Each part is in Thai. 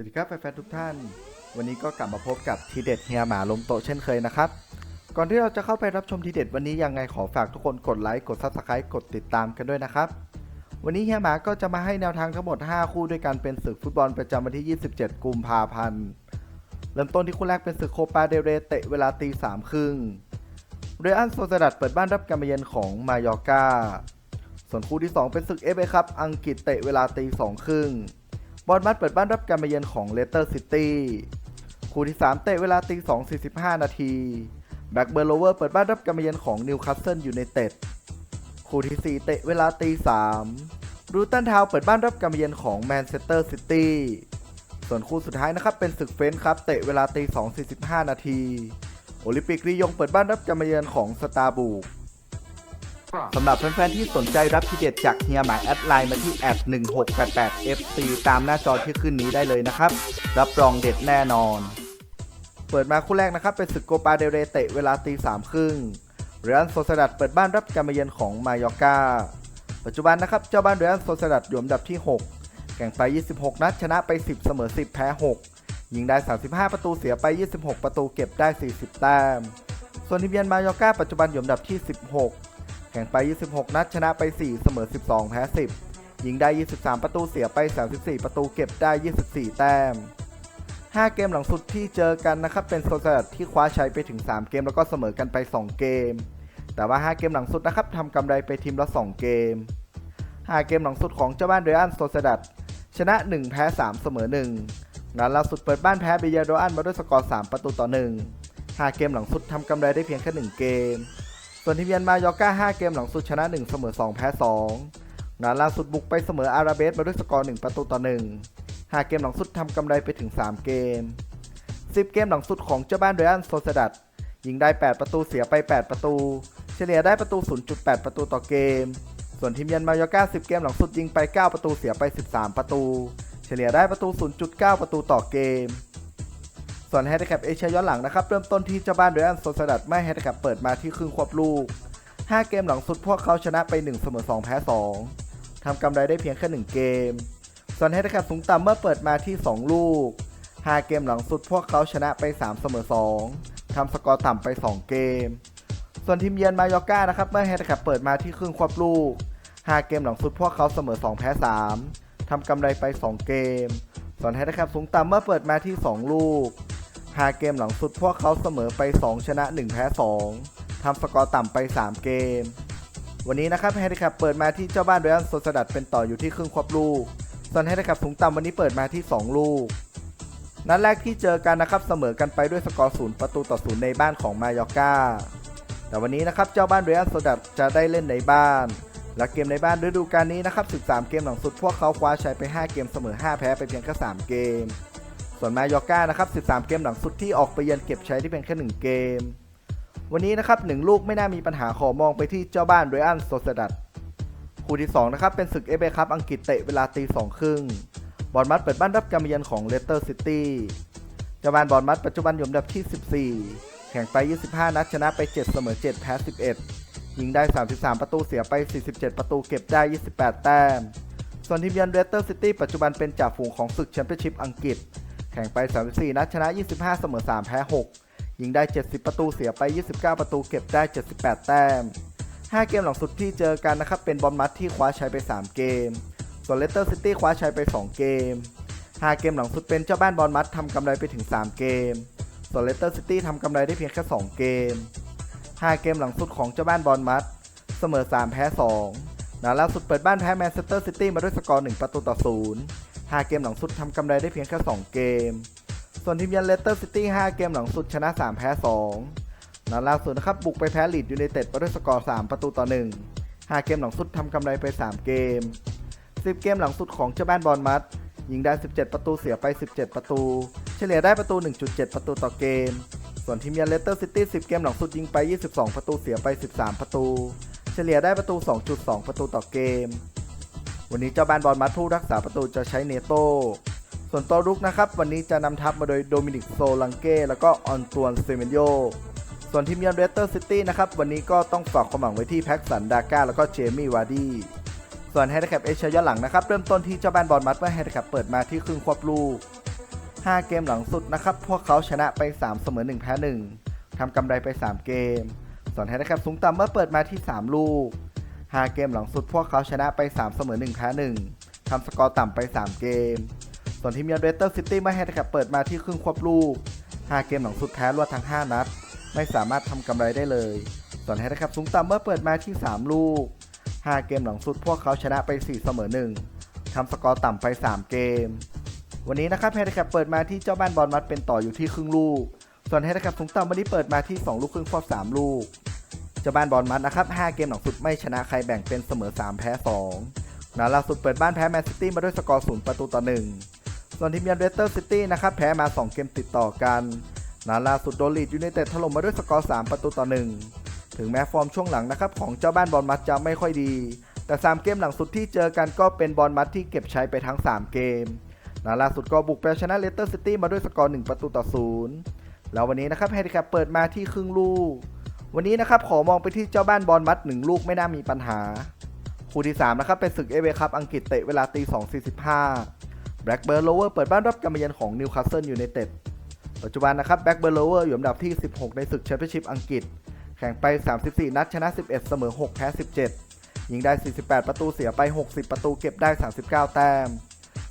สวัสดีครับแฟนๆทุกท่าน วันนี้ก็กลับมาพบกับทีเด็ดเฮียหมาลงโตเช่นเคยนะครับ ก่อนที่เราจะเข้าไปรับชมทีเด็ดวันนี้ยังไงขอฝากทุกคนกดไลค์กด Subscribe กดติดตามกันด้วยนะครับ วันนี้เฮียหมาก็จะมาให้แนวทางทั้งหมด 5 คู่ด้วยกันเป็นศึกฟุตบอลประจำวันที่ 27 กุมภาพันธ์เริ่มต้นที่คู่แรกเป็นศึกโคปาเดเรเตะเวลาตีสามครึ่งเรอันโซซดัดเปิดบ้านรับการมาเยือนของมายอร์กาส่วนคู่ที่ 2 เป็นศึกเอฟเอคัพอังกฤษเตะเวลาตีสองครึ่ง บอลมัดเปิดบ้านรับการมาเยือนของเลสเตอร์ซิตี้คู่ที่ 3 เตะเวลาตี2 45 นาทีแบ็กเบอร์โลเวอร์เปิดบ้านรับการมาเยือนของนิวคาสเซิลยูไนเต็ดคู่ที่ 4 เตะเวลาตี3รูตันทาวเปิดบ้านรับการมาเยือนของแมนเชสเตอร์ซิตี้ส่วนคู่สุดท้ายนะครับเป็นศึกเฟรนช์ครับเตะเวลาตี2 45 นาทีโอลิมปิกรียงเปิดบ้านรับการมาเยือนของสตาร์บูก สำหรับแฟนๆที่สนใจรับทีเด็ดจากเฮียหมายแอดไลน์มาที่แอด1688 FC ตามหน้าจอที่ขึ้นนี้ได้เลยนะครับ รับรองเด็ดแน่นอน เปิดมาคู่แรกนะครับ เป็นศึกโกปาเดเรเตะเวลาตีสามครึ่งเรอันโซซดัดเปิดบ้านรับการมาเยือนของมายอร์กาปัจจุบันนะครับ เจ้าบ้านเรอันโซซดัดอยู่อันดับที่ 6 แข่งไป 26 นัดชนะไป 10 เสมอ 10 แพ้ 6 ยิงได้ 35 ประตูเสียไป 26 ประตูเก็บได้ 40 แต้ม ส่วนทีมเยือนมายอร์กาปัจจุบันอยู่อันดับที่ 16 แข่งไป 26 นัดชนะไป 4 เสมอ 12 แพ้ 10 ยิงได้ 23 ประตูเสียไป 34 ประตูเก็บได้ 24 แต้ม 5 เกมหลังสุดที่เจอกันนะครับ เป็นโซซัดที่คว้าชัยไปถึง 3 เกมแล้วก็เสมอกันไป 2 เกม แต่ว่า 5 เกมหลังสุดนะครับทำกำไรไปทีมละ 2 เกม 5 เกมหลังสุดของเจ้าบ้านเรอันโซซดัดชนะ 1 แพ้ 3 เสมอ1งานล่าสุดเปิดบ้านแพ้เบียโดอันมาด้วยสกอร์ 3 ประตูต่อ 1 5 เกมหลังสุดทำกำไรได้เพียงแค่ 1 เกม ส่วนทีมเยือนมายอร์กา5 เกมหลังสุดชนะ 1 เสมอ 2 แพ้ 2 งานล่าสุดบุกไปเสมออาราเบสมาด้วยสกอร์ 1 ประตูต่อ 1 5 เกมหลังสุดทำกำไรไปถึง 3 เกม 10 เกมหลังสุดของเจ้าบ้านเรอันโซเซดัดยิงได้ 8 ประตูเสียไป 8 ประตู เฉลี่ยได้ประตู 0.8 ประตูต่อเกม ส่วนทีมเยือนมายอร์กา10 เกมหลังสุดยิงไป 9 ประตูเสียไป 13 ประตู เฉลี่ยได้ประตู 0.9 ประตูต่อเกม ส่วนแฮนดิแคปเอเชียย้อนหลังนะครับ เริ่มต้นที่เจ้าบ้านเรอันโซซดัดไม่แฮนดิแคปเปิดมาที่ครึ่งควบลูก 5 เกมหลังสุดพวกเขาชนะไป 1 เสมอ 2 แพ้ 2 ทำกำไรได้เพียงแค่ 1 เกม ส่วนแฮนดิแคปสูงต่ำเมื่อเปิดมาที่ 2 ลูก 5 เกมหลังสุดพวกเขาชนะไป 3 เสมอ 2 ทำสกอร์ต่ำไป 2 เกม ส่วนทีมเยือนมายอร์กานะครับเมื่อแฮนดิแคปเปิดมาที่ครึ่งควบลูก 5 เกมหลังสุดพวกเขาเสมอ 2 แพ้ 3ทำกำไรไป 2 เกม ส่วนแฮนดิแคปสูงต่ำเมื่อเปิดมาที่ 2 ลูก 5 เกมหลังสุดพวกเขาเสมอไป 2 ชนะ 1 แพ้ 2 ทำสกอร์ต่ำไป 3 เกม วันนี้นะครับแฮนดิแคปเปิดมาที่เจ้าบ้านเรอันโซซดัดเป็นต่ออยู่ที่ครึ่งควบลูก ส่วนแฮนดิแคปสูงต่ำวันนี้เปิดมาที่ 2 ลูก นัดแรกที่เจอกันนะครับเสมอกันไปด้วยสกอร์ศูนย์ประตูต่อศูนย์ในบ้านของมายอร์กาแต่วันนี้นะครับเจ้าบ้านเรอันโซดัดจะได้เล่นในบ้าน และเกมในบ้านฤดูกาลนี้นะครับ13 เกมหลังสุดพวกเขาคว้าชัยไป 5 เกมเสมอ 5 แพ้ไปเพียงแค่3เกม ส่วนมายอร์กานะครับ 13 เกมหลังสุดที่ออกไปเยือนเก็บใชัยที่เพียงแค่ 1 เกม วันนี้นะครับ 1 ลูกไม่น่ามีปัญหาขอมองไปที่เจ้าบ้านเรอันโซซดัดคู่ที่ 2 นะครับ เป็นศึกเอเบคัพอังกฤษเตะเวลาตีสองครึ่งบอลมัดเปิดบ้านรับการเยือนของเลสเตอร์ซิตี้เจ้าบ้านบอลมัดปัจจุบันอยู่อันดับที่ 14 แข่งไป 25 นัดชนะไป 7 เสมอ 7 แพ้ 11 ยิงได้ 33 ประตูเสียไป 47 ประตูเก็บได้ 28 แต้ม ส่วนทีมเยือนเลสเตอร์ซิตี้ปัจจุบันเป็นจ่าฝูงของศึกแชมเปี้ยนชิพอังกฤษ แข่งไป 34 นัดชนะ 25 เสมอ 3 แพ้ 6 ยิงได้ 70 ประตูเสียไป 29 ประตูเก็บได้ 78 แต้ม 5 เกมหลังสุดที่เจอกันนะครับเป็นบอลมัดที่คว้าชัยไป 3 เกม ส่วนเลสเตอร์ซิตี้คว้าชัยไป 2 เกม 5 เกมหลังสุดเป็นเจ้าบ้านบอลมัดทำกำไรไปถึง 3 เกม ส่วนเลสเตอร์ซิตี้ทำกำไรได้เพียงแค่ 2 เกม 5 เกมหลังสุดของเจ้าบ้านบอลมัดเสมอ 3 แพ้ 2นัดล่าสุดเปิดบ้านแพ้แมนเชสเตอร์ซิตี้มาด้วยสกอร์ 1 ประตูต่อ 0 5 เกมหลังสุดทำกำไรได้เพียงแค่ 2 เกม ส่วนทีมเยือนเลสเตอร์ซิตี้ 5 เกมหลังสุดชนะ 3 แพ้ 2นัดล่าสุดนะครับ บุกไปแพ้ลีดยูไนเต็ดมาด้วยสกอร์ 3 ประตูต่อ 1 5 เกมหลังสุดทำกำไรไป 3 เกม 10 เกมหลังสุดของเจ้าบ้านบอลมัดยิงได้ 17 ประตูเสียไป 17 ประตู เฉลี่ยได้ประตู 1.7 ประตูต่อเกม ส่วนทีมเยือนเลสเตอร์ซิตี้ 10 เกมหลังสุดยิงไป 22 ประตูเสียไป 13 ประตู เฉลี่ยได้ประตู 2.2 ประตูต่อเกม วันนี้เจ้าบ้านบอลมัดผู้รักษาประตูจะใช้เนโต้ส่วนตัวรุกนะครับ วันนี้จะนำทัพมาโดยโดมินิกโซลังเก้แล้วก็ออนตวนเซเมนโยส่วนทีมเยือนเรสเตอร์ซิตี้นะครับ วันนี้ก็ต้องฝากความหวังไว้ที่แพ็กสันดาก้าแล้วก็เจมี่วาร์ดี้ส่วนแฮนดิแคปเอเชียย้อนหลังนะครับ เริ่มต้นที่เจ้าบ้านบอลมัดเมื่อแฮนดิแคปเปิดมาที่ครึ่งควบลูก 5 เกมหลังสุดนะครับ พวกเขาชนะไป 3 เสมอ 1 แพ้ 1ทำกำไรไป 3 เกม ส่วนไฮนะครับสูงต่ำเมื่อเปิดมาที่ 3 ลูก 5 เกมหลังสุดพวกเขาชนะไป 3 เสมอ 1 แพ้ 1 ทำสกอร์ต่ำไป 3 เกม ส่วนทีมเยือนเรสเตอร์ซิตี้เมื่อไฮนะคบเปิดมาที่ครึ่งควบลูก 5 เกมหลังสุดแพ้รวดทั้ง 5 นัด ไม่สามารถทำกำไรได้เลย ส่วนไฮนะครับสูงต่ำเมื่อเปิดมาที่ 3 ลูก 5 เกมหลังสุดพวกเขาชนะไป 4 เสมอ 1 ทำสกอร์ต่ำไป 3 เกม วันนี้นะครับเฮดแคปเปิดมาที่เจ้าบ้านบอลมัดเป็นต่ออยู่ที่ครึ่งลูก ส่วนเฮดแคปสูงต่ำวันนี้เปิดมาที่ 2 ลูกครึ่งครอบ3ลูก จ้าบ้านบอลมัดนะครับ 5 เกมหลังสุดไม่ชนะใครแบ่งเป็นเสมอ 3 แพ้ 2นัดล่าสุดเปิดบ้านแพ้แมนซิตี้มาด้วยสกอร์0ประตูต่อ 1 ส่วนทีมยันเรสเตอร์ซิตี้นะครับแพ้มา 2 เกมติดต่อกันนัดล่าสุดโดนลีดยูไนเต็ดถล่มมาด้วยสกอร์ 3 ประตูต่อ 1 ถึงแม้ฟอร์มช่วงหลังนะครับของเจ้าบ้านบอลมัดจะไม่ค่อยดี แต่ 3 เกมหลังสุดที่เจอกันก็เป็นบอลมัดที่เก็บใช้ไปทั้ง 3 เกมนัดล่าสุดก็บุกไปชนะเลสเตอร์ซิตี้มาด้วยสกอร์ 1 ประตูต่อ 0 แล้ววันนี้นะครับแฮนดิแคปเปิดมาที่ครึ่งลูก วันนี้นะครับขอมองไปที่เจ้าบ้านบอลมัด1ลูกไม่น่ามีปัญหา คู่ที่ 3 นะครับ เป็นศึกเอเวคัพอังกฤษเตะเวลาตี2.45แบล็กเบิร์ l โลเวอร์เปิดบ้านรับการมาเยือนของนิวคาสเซิลยูไนเต็ดปัจจุบันนะครับแบล็กเบิร์ l โลเวอร์อยู่อันดับที่ 16 ในศึกแชมเปี้ยนชิพอังกฤษ แข่งไป 34 นัดชนะ 11 เสมอ 6 แพ้ 17 ยิงได้ 48 ประตูเสียไป 60 ประตูเก็บได้ 39 แต้ม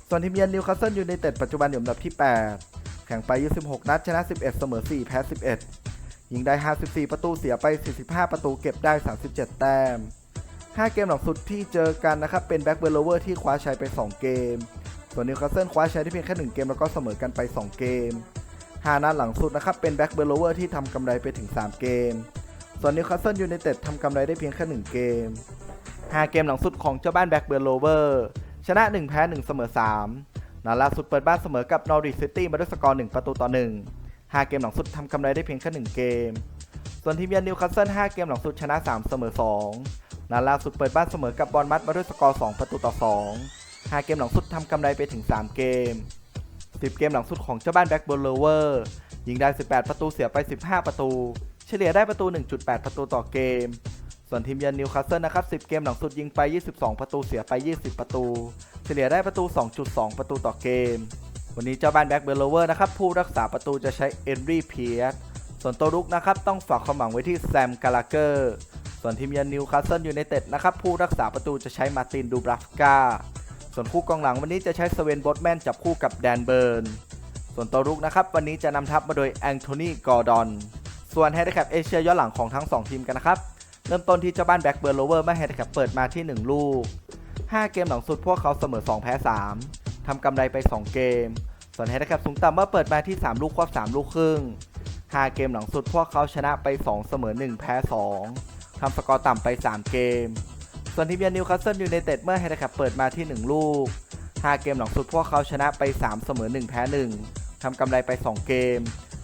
ส่วนทีมเยือนนิวคาสเซิลยูไนเต็ดปัจจุบันอยู่อันดับที่ 8 แข่งไป 26 นัดชนะ 11 เสมอ 4 แพ้ 11 ยิงได้ 54 ประตูเสียไป 45 ประตูเก็บได้ 37 แต้ม 5 เกมหลังสุดที่เจอกันนะครับ เป็นแบ็กเบลโลเวอร์ที่คว้าชัยไป 2 เกม ส่วนนิวคาสเซิลคว้าชัยได้เพียงแค่ 1 เกมแล้วก็เสมอกันไป 2 เกม 5 นัดหลังสุดนะครับ เป็นแบ็กเบลโลเวอร์ที่ทำกำไรไปถึง 3 เกม ส่วนนิวคาสเซิลยูไนเต็ดทำกำไรได้เพียงแค่ 1 เกม 5 เกมหลังสุดของเจ้าบ้านแบ็กเบลโลเวอร์ชนะ 1 แพ้ 1 เสมอ 3นัดล่าสุดเปิดบ้านเสมอกับนอริสซิตี้มาด้วยสกอร์ 1 ประตูต่อ 1 5 เกมหลังสุดทำกำไรได้เพียงแค่1เกม ส่วนทีมเยือนนิวคาสเซิล5เกมหลังสุดชนะ 3 เสมอ2นัดล่าสุดเปิดบ้านเสมอกับบอลมัดมาด้วยสกอร์ 2 ประตูต่อ 2 5 เกมหลังสุดทำกำไรไปถึง 3 เกม 10 เกมหลังสุดของเจ้าบ้านแบ็กเบลเวอร์ยิงได้ 18 ประตูเสียไป 15 ประตู เฉลี่ยได้ประตู 1.8 ประตูต่อเกม ส่วนทีมเยือนนิวคาสเซิลนะครับ 10 เกมหลังสุดยิงไป 22 ประตูเสียไป 20 ประตู เฉลี่ยได้ประตู 2.2 ประตูต่อเกม วันนี้เจ้าบ้านแบ็กเบลเวอร์นะครับผู้รักษาประตูจะใช้เอนรีเพียสส่วนตัวรุกนะครับต้องฝากความหวังไว้ที่แซมกาลาเกอร์ส่วนทีมเยือนนิวคาสเซิลยูไนเต็ดนะครับผู้รักษาประตูจะใช้มาตินดูบราฟกาส่วนคู่กองหลังวันนี้จะใช้สเวนบอตแมนจับคู่กับแดนเบิร์น ส่วนตัวรุกนะครับวันนี้จะนำทัพมาโดยแองโทนีกอร์ดอน ส่วนแฮนด์แคปเอเชียย้อนหลังของทั้ง 2 ทีมกันนะครับเริ่มต้นที่เจ้าบ้านแบ็กเบิร์โลเวอร์เมื่อแฮนด์แคปเปิดมาที่ 1 ลูก 5 เกมหลังสุดพวกเขาเสมอ 2 แพ้ 3 ทำกำไรไป 2 เกม ส่วนแฮนด์แคปสูงต่ำเมื่อเปิดมาที่ 3 ลูกควบ3 ลูกครึ่ง 5 เกมหลังสุดพวกเขาชนะไป 2 เสมอ 1 แพ้ 2ทำสกอร์ต่ำไป 3 เกม ส่วนทีมเยือนนิวคาสเซิลยูไนเต็ดเมื่อแฮนด์แคปเปิดมาที่ 1 ลูก 5 เกมหลังสุดพวกเขาชนะไป 3 เสมอ 1 แพ้ 1ทำกำไรไป 2 เกม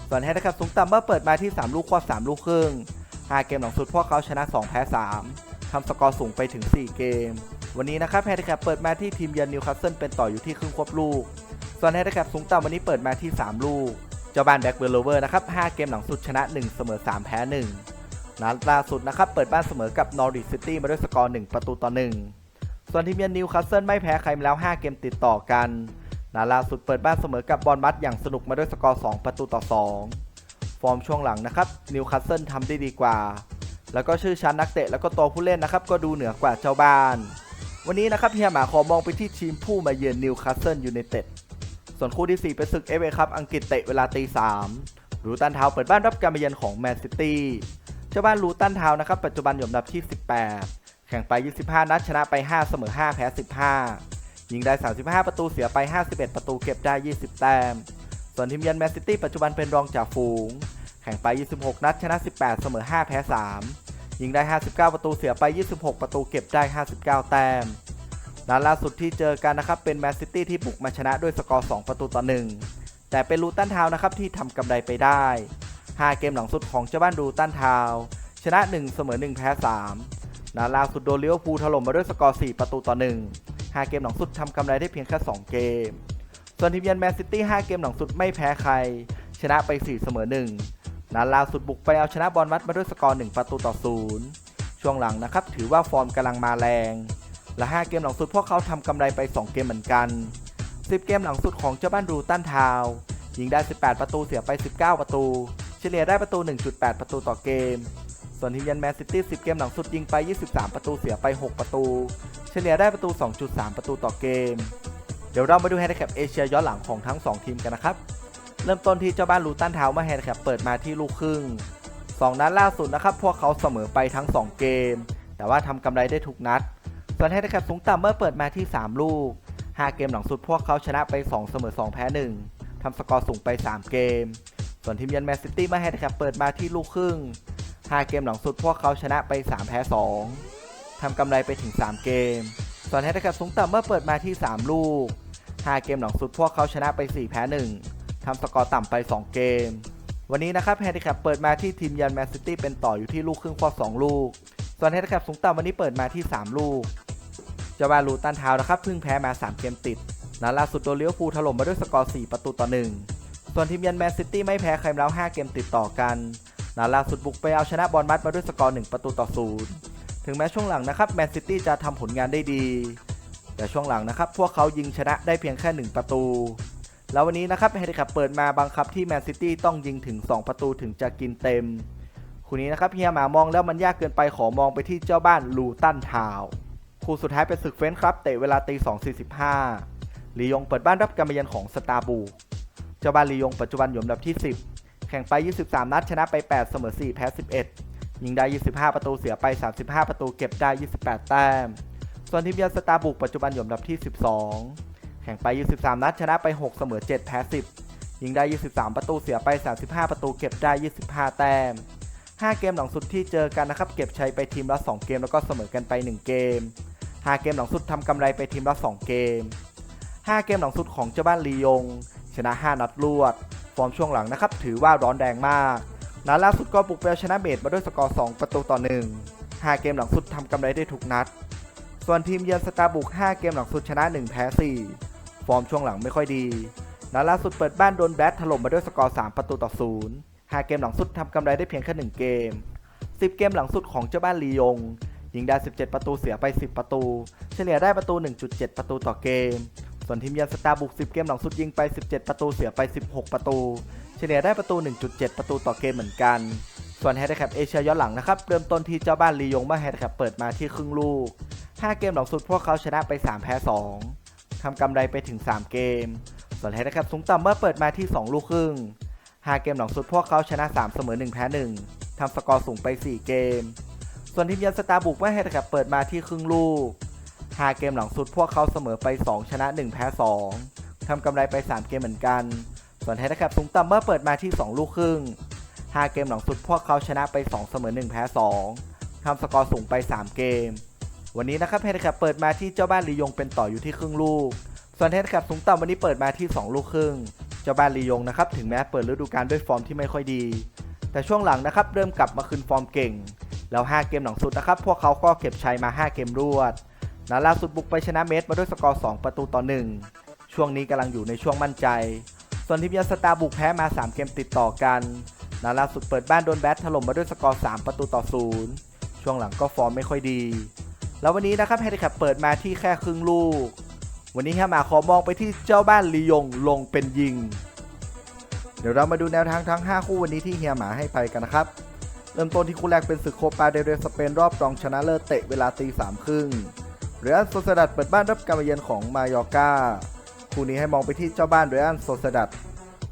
ส่วนแฮนด์แคปสูงต่ำเมื่อเปิดมาที่ 3 ลูกควบ3 ลูกครึ่ง 5 เกมหลังสุดพวกเขาชนะ 2 แพ้ 3ทำสกอร์สูงไปถึง 4 เกม วันนี้นะครับแฮนด์แคปเปิดมาที่ทีมเยือนนิวคาสเซิลเป็นต่ออยู่ที่ครึ่งควบลูก ส่วนแฮนด์แคปสูงต่ำวันนี้เปิดมาที่ 3 ลูก เจ้าบ้านแบ็กเบิร์ลเวอร์นะครับ5เกมหลังสุดชนะ 1 เสมอ 3 แพ้ 1นัดล่าสุดนะครับเปิดบ้านเสมอกับนอริสซิตี้มาด้วยสกอร์ 1 ประตูต่อ 1 ส่วนทีมเยือนนิวคาสเซิลไม่แพ้ใครมาแล้ว 5 เกมติดต่อกันนัดล่าสุดเปิดบ้านเสมอกับบอลมัดอย่างสนุกมาด้วยสกอร์ 2 ประตูต่อ 2 ฟอร์มช่วงหลังนะครับนิวคาสเซิลทำได้ดีกว่า แล้วก็ชื่อชั้นนักเตะแล้วก็ตัวผู้เล่นนะครับก็ดูเหนือกว่าเจ้าบ้าน วันนี้นะครับเฮียหมาขอมองไปที่ทีมผู้มาเยือนนิวคาสเซิลยูไนเต็ด ส่วนคู่ที่ 4 เป็นศึกเอฟเอคัพอังกฤษเตะเวลาตีสามรูตันทาวเปิดบ้านรับการมาเยือนของแมนซิตี้เจ้าบ้านรูตันทาวน์นะครับปัจจุบันอยู่อันดับที่ 18 แข่งไป 25 นัดชนะไป 5 เสมอ 5 แพ้ 15 ยิงได้ 35 ประตูเสียไป 51 ประตูเก็บได้ 20 แต้ม ส่วนทีมเยือนแมนซิตี้ปัจจุบันเป็นรองจ่าฝูง แข่งไป 26 นัดชนะ 18 เสมอ 5 แพ้ 3 ยิงได้ 59 ประตูเสียไป 26 ประตูเก็บได้ 59 แต้มนัดล่าสุดที่เจอกันนะครับเป็นแมนซิตี้ที่บุกมาชนะด้วยสกอร์ 2 ประตูต่อ 1 แต่เป็นลูตันทาวนะครับที่ทำกำไรไปได้ 5 เกมหลังสุดของเจ้าบ้านลูตันทาวชนะ 1 เสมอ 1 แพ้ 3นัดล่าสุดโดนลิเวอร์พูลถล่มมาด้วยสกอร์ 4 ประตูต่อ 1 5 เกมหลังสุดทำกำไรได้เพียงแค่ 2 เกม ส่วนทีมเยือนแมนซิตี้ 5 เกมหลังสุดไม่แพ้ใคร ชนะไป 4 เสมอ 1 นัดล่าสุดบุกไปเอาชนะบอลมัดมาด้วยสกอร์ 1 ประตูต่อ 0 ช่วงหลังนะครับ ถือว่าฟอร์มกำลังมาแรง และ 5 เกมหลังสุดพวกเขาทำกำไรไป 2 เกมเหมือนกัน 10 เกมหลังสุดของเจ้าบ้านรูตันทาวยิงได้ 18 ประตูเสียไป 19 ประตู เฉลี่ยได้ประตู 1.8 ประตูต่อเกม ส่วนทีมยือนแมนซิตี้ 10 เกมหลังสุดยิงไป 23 ประตูเสียไป 6 ประตู เฉลี่ยได้ประตู 2.3 ประตูต่อเกม เดี๋ยวเรามาดูแฮนดิแคปเอเชียย้อนหลังของทั้ง 2 ทีมกันนะครับ เริ่มต้นที่เจ้าบ้านลูตันทาวน์มาแฮนดิแคปเปิดมาที่ลูกครึ่ง2นัดล่าสุดนะครับพวกเขาเสมอไปทั้ง 2 เกม แต่ว่าทำกำไรได้ทุกนัด ส่วนแฮนดิแคปสูงต่ำเมื่อเปิดมาที่ 3 ลูก 5 เกมหลังสุดพวกเขาชนะไป 2 เสมอ 2 แพ้ 1ทำสกอร์สูงไป 3 เกม ส่วนทีมเยือนแมนซิตี้มาแฮนดิแคปเปิดมาที่ลูกครึ่ง 5 เกมหลังสุดพวกเขาชนะไป 3 แพ้ 2ทำกำไรไปถึง 3 เกม ส่วนแฮนดิแคปสูงต่ำเมื่อเปิดมาที่ 3 ลูก 5 เกมหลังสุดพวกเขาชนะไป 4 แพ้ 1 ทำสกอร์ต่ำไป 2 เกม วันนี้นะครับแฮนดิแคปเปิดมาที่ทีมยือนแมนซิตี้เป็นต่ออยู่ที่ลูกครึ่งควบ2ลูก ส่วนแฮนดิแคปสูงต่ำวันนี้เปิดมาที่ 3 ลูกเจ้าบาลูตันทาวนะครับเพิ่งแพ้มา 3 เกมติดนัดล่าสุดโดนเลี้ยวฟูลถล่มมาด้วยสกอร์ 4 ประตูต่อ 1 ส่วนทีมยือนแมนซิตี้ไม่แพ้ใครมาแล้ว 5 เกมติดต่อกันนัดล่าสุดบุกไปเอาชนะบอลมัดมาด้วยสกอร์ 1 ประตูต่อ 0 ถึงแม้ช่วงหลังนะครับแมนซิตี้จะทำผลงานได้ดี แต่ช่วงหลังนะครับพวกเขายิงชนะได้เพียงแค่ 1 ประตู แล้ววันนี้นะครับแฮดิแคปเปิดมาบังคับที่แมนซิตี้ต้องยิงถึง 2 ประตูถึงจะกินเต็มคู่นี้นะครับเฮียหมามองแล้วมันยากเกินไปขอมองไปที่เจ้าบ้านลูตันทาวคู่สุดท้ายเป็นศึกเฟ้นครับเตะเวลาตี2.45ลียงเปิดบ้านรับการมาเยือนของสตาร์บูเจ้าบ้านลียงปัจจุบันอยู่อันดับที่ 10 แข่งไป 23 นัดชนะไป 8 เสมอ 4 แพ้ 11 ยิงได้ 25 ประตูเสียไป 35 ประตูเก็บได้ 28 แต้ม ส่วนทีมเยือนสตาร์บุกปัจจุบันอยู่อันดับที่ 12 แข่งไป 23 นัดชนะไป 6 เสมอ 7 แพ้ 10 ยิงได้ 23 ประตูเสียไป 35 ประตูเก็บได้ 25 แต้ม 5 เกมหลังสุดที่เจอกันนะครับ เก็บชัยไปทีมละ 2 เกมแล้วก็เสมอกันไป 1 เกม 5 เกมหลังสุดทำกำไรไปทีมละ 2 เกม 5 เกมหลังสุดของเจ้าบ้านลียง ชนะ 5 นัดรวด ฟอร์มช่วงหลังนะครับถือว่าร้อนแรงมากนัดล่าสุดก็บุกไปเอาชนะเบดมาด้วยสกอร์ 2 ประตูต่อ 1 5 เกมหลังสุดทำกำไรได้ทุกนัด ส่วนทีมเยือนสตาร์บุก 5 เกมหลังสุดชนะ 1 แพ้ 4 ฟอร์มช่วงหลังไม่ค่อยดีนัดล่าสุดเปิดบ้านโดนแบทถล่มมาด้วยสกอร์ 3 ประตูต่อ0 5 เกมหลังสุดทำกำไรได้เพียงแค่ 1 เกม 10 เกมหลังสุดของเจ้าบ้านลียง ยิงได้ 17 ประตูเสียไป 10 ประตู เฉลี่ยได้ประตู 1.7 ประตูต่อเกม ส่วนทีมเยือนสตาร์บุก 10 เกมหลังสุดยิงไป 17 ประตูเสียไป 16 ประตู เฉลี่ยได้ประตู 1.7 ประตูต่อเกมเหมือนกัน ส่วนแฮนดิแคปเอเชียย้อนหลังนะครับ เริ่มต้นที่เจ้าบ้านลียงเมื่อแฮนดิแคปเปิดมาที่ครึ่งลูก 5 เกมหลังสุดพวกเขาชนะไป 3 แพ้ 2 ทำกำไรไปถึง 3 เกม ส่วนแฮนดิแคปสูงต่ำเมื่อเปิดมาที่ 2 ลูกครึ่ง 5 เกมหลังสุดพวกเขาชนะ 3 เสมอ 1 แพ้ 1 ทำสกอร์สูงไป 4 เกม ส่วนทีมยือนสตาร์บุกเมื่อแฮนดิแคปเปิดมาที่ครึ่งลูก 5 เกมหลังสุดพวกเขาเสมอไป 2 ชนะ 1 แพ้ 2 ทำกำไรไป 3 เกมเหมือนกัน ส่วนแฮนดิแคปสูงต่ำเมื่อเปิดมาที่ 2 ลูกครึ่ง 5 เกมหลังสุดพวกเขาชนะไป 2 เสมอ 1 แพ้ 2ทำสกอร์สูงไป 3 เกม วันนี้นะครับแฮนดิแคปเปิดมาที่เจ้าบ้านลียงเป็นต่ออยู่ที่ครึ่งลูก ส่วนแฮนดิแคปสูงต่ำวันนี้เปิดมาที่ 2 ลูกครึ่ง เจ้าบ้านลียงนะครับถึงแม้เปิดฤดูกาลด้วยฟอร์มที่ไม่ค่อยดี แต่ช่วงหลังนะครับเริ่มกลับมาคืนฟอร์มเก่ง แล้ว 5 เกมหลังสุดนะครับพวกเขาก็เก็บชัยมา 5 เกมรวดนัดล่าสุดบุกไปชนะเมสมาด้วยสกอร์ 2 ประตูต่อ 1 ช่วงนี้กำลังอยู่ในช่วงมั่นใจ ส่วนทีมยือนสตาบุกแพ้มา 3 เกมติดต่อกันนัดล่าสุดเปิดบ้านโดนแบทถล่มมาด้วยสกอร์ 3 ประตูต่อ 0 ช่วงหลังก็ฟอร์มไม่ค่อยดี แล้ววันนี้นะครับแฮนดิแคปเปิดมาที่แค่ครึ่งลูก วันนี้แฮมาขอมองไปที่เจ้าบ้านลียงลงเป็นยิง เดี๋ยวเรามาดูแนวทางทั้ง 5 คู่วันนี้ที่เฮียหมาให้ไปกันนะครับ เริ่มต้นที่คู่แรกเป็นศึกโคปาเดเรสเปนรอบรองชนะเลิศเตะเวลาตีสามครึ่งเรอัลโซเซดัดเปิดบ้านรับการมาเยือนของมายอร์กาคู่นี้ให้มองไปที่เจ้าบ้านเรอัลโซเซดัด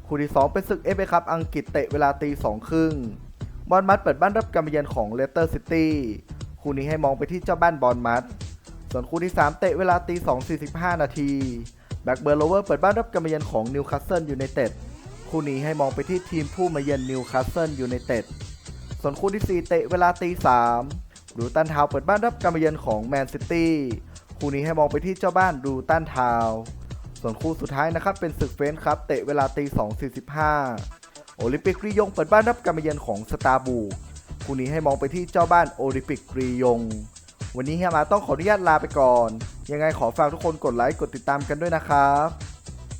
คู่ที่ 2 เป็นศึกเอฟเอคัพอังกฤษเตะเวลาตีสองครึ่งบอลมัดเปิดบ้านรับการมาเยือนของเลสเตอร์ซิตี้ คู่นี้ให้มองไปที่เจ้าบ้านบอลมัด ส่วนคู่ที่ 3 เตะเวลาตีสองสี่สิบห้านาทีแบ็กเบอร์โลเวอร์เปิดบ้านรับการมาเยือนของนิวคาสเซิลยูไนเต็ดคู่นี้ให้มองไปที่ทีมผู้มาเยือนนิวคาสเซิลยูไนเต็ดส่วนคู่ที่ 4 เตะเวลาตีสามดูตันทาวเปิดบ้านรับการมาเยือนของแมนซิตี้คู่นี้ให้มองไปที่เจ้าบ้านดูตันทาวส่วนคู่สุดท้ายนะครับเป็นศึกเฟนช์ครับเตะเวลาตีสองสี่สิบห้าโอลิมปิกรียงเปิดบ้านรับการมาเยือนของสตาร์บู คู่นี้ให้มองไปที่เจ้าบ้านโอลิมปิกรียง วันนี้เฮียมาต้องขออนุญาตลาไปก่อน ยังไงขอฝากทุกคนกดไลค์กดติดตามกันด้วยนะครับ